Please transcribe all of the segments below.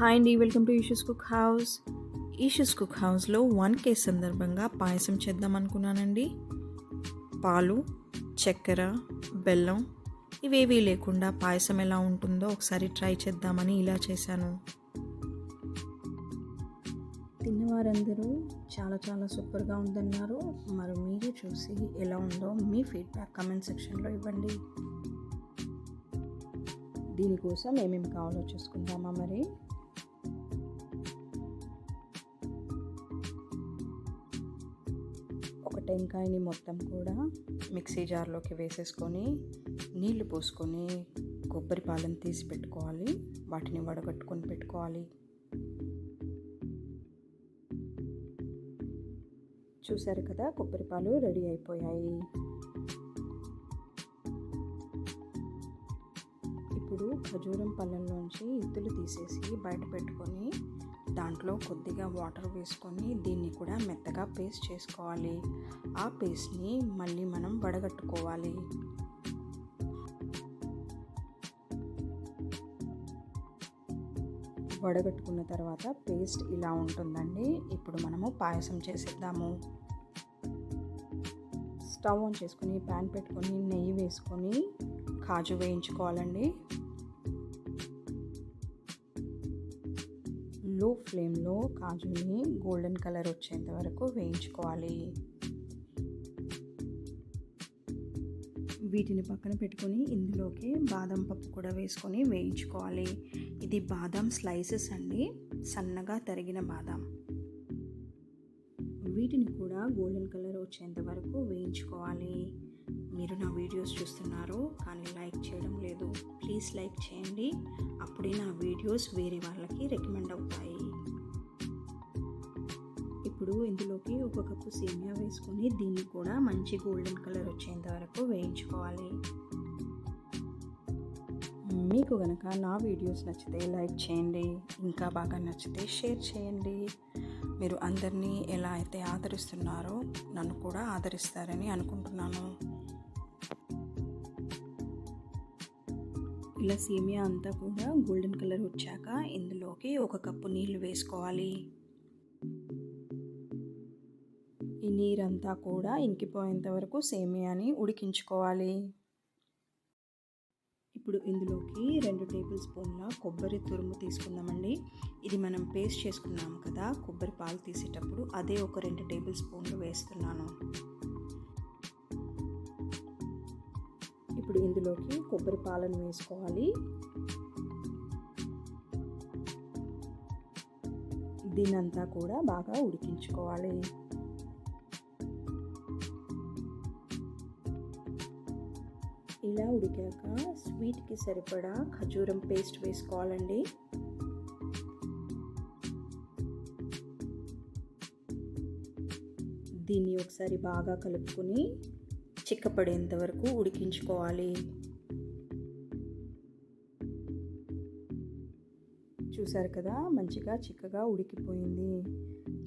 Hi అండి welcome to Eeshu's cook house. Eeshu's cook హౌస్లో one K సందర్భంగా పాయసం చేద్దాం అనుకున్నానండి. పాలు చక్కెర బెల్లం ఇవేవీ లేకుండా పాయసం ఎలా ఉంటుందో ఒకసారి ట్రై చేద్దామని ఇలా చేశాను. తిన్నవారందరూ చాలా చాలా సూపర్గా ఉందన్నారు. మరి మీరు చూసి ఎలా ఉందో మీ ఫీడ్బ్యాక్ కమెంట్ సెక్షన్లో ఇవ్వండి. దీనికోసం ఏమేమి కావాలో చూసుకుందామా మరి? టెంకాయని మొత్తం కూడా మిక్సీ జార్లోకి వేసేసుకొని నీళ్ళు పోసుకొని కొబ్బరి పాలను తీసి పెట్టుకోవాలి. వాటిని వడగట్టుకొని పెట్టుకోవాలి. చూసారు కదా కొబ్బరి పాలు రెడీ అయిపోయాయి. ఇప్పుడు ఖజూరం పళ్ళల్లోంచి ఇత్తులు తీసేసి బయట పెట్టుకొని దాంట్లో కొద్దిగా వాటర్ వేసుకొని దీన్ని కూడా మెత్తగా పేస్ట్ చేసుకోవాలి. ఆ పేస్ట్ని మళ్ళీ మనం వడగట్టుకోవాలి. వడగట్టుకున్న తర్వాత పేస్ట్ ఇలా ఉంటుందండి. ఇప్పుడు మనము పాయసం చేసేద్దాము. స్టవ్ ఆన్ చేసుకొని ప్యాన్ పెట్టుకొని నెయ్యి వేసుకొని కాజు వేయించుకోవాలండి. లో ఫ్లేమ్లో కాజుని గోల్డెన్ కలర్ వచ్చేంత వరకు వేయించుకోవాలి. వీటిని పక్కన పెట్టుకొని ఇందులోకి బాదం పప్పు కూడా వేసుకొని వేయించుకోవాలి. ఇది బాదం స్లైసెస్ అండి. సన్నగా తరిగిన బాదం. వీటిని కూడా గోల్డెన్ కలర్ వచ్చేంత వరకు వేయించుకోవాలి. మీరు నా వీడియోస్ చూస్తున్నారు కానీ లైక్ చేయండి. అప్పుడే నా వీడియోస్ వేరే వాళ్ళకి రికమెండ్ అవుతాయి. ఇప్పుడు ఇందులోకి ఒక కప్పు సేమియా వేసుకొని దీన్ని కూడా మంచి గోల్డెన్ కలర్ వచ్చేంత వరకు వేయించుకోవాలి. మీకు కనుక నా వీడియోస్ నచ్చితే లైక్ చేయండి. ఇంకా బాగా నచ్చితే షేర్ చేయండి. మీరు అందరినీ ఎలా అయితే ఆదరిస్తున్నారో నన్ను కూడా ఆదరిస్తారని అనుకుంటున్నాను. ఇలా సేమియా అంతా కూడా గోల్డెన్ కలర్ వచ్చాక ఇందులోకి ఒక కప్పు నీళ్ళు వేసుకోవాలి. ఈ నీరంతా కూడా ఇంకిపోయేంత వరకు సేమియాని ఉడికించుకోవాలి. ఇప్పుడు ఇందులోకి రెండు టేబుల్ స్పూన్ల కొబ్బరి తురుము తీసుకుందామండి. ఇది మనం పేస్ట్ చేసుకున్నాం కదా కొబ్బరి పాలు తీసేటప్పుడు అదే ఒక రెండు టేబుల్ స్పూన్లు వేస్తున్నాను. ఇప్పుడు ఇందులోకి కొబ్బరి పాలను వేసుకోవాలి. దీనంతా కూడా బాగా ఉడికించుకోవాలి. ఇలా ఉడికాక స్వీట్కి సరిపడా ఖజూరం పేస్ట్ వేసుకోవాలండి. దీన్ని ఒకసారి బాగా కలుపుకొని చిక్కపడేంత వరకు ఉడికించుకోవాలి. చూసారు కదా మంచిగా చిక్కగా ఉడికిపోయింది.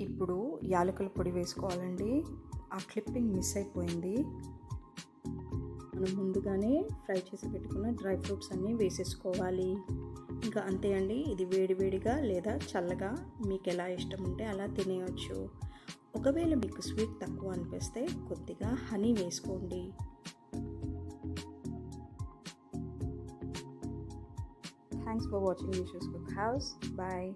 ఇప్పుడు యాలకుల పొడి వేసుకోవాలండి. ఆ క్లిప్పింగ్ మిస్ అయిపోయింది. మనం ముందుగానే ఫ్రై చేసి పెట్టుకున్న డ్రై ఫ్రూట్స్ అన్నీ వేసేసుకోవాలి. ఇంకా అంతే అండి. ఇది వేడివేడిగా లేదా చల్లగా మీకు ఎలా ఇష్టం ఉంటే అలా తినేయచ్చు. ఒకవేళ మీకు స్వీట్ తక్కువ అనిపిస్తే కొద్దిగా హనీ వేసుకోండి. Thanks for watching Vishu's cook house bye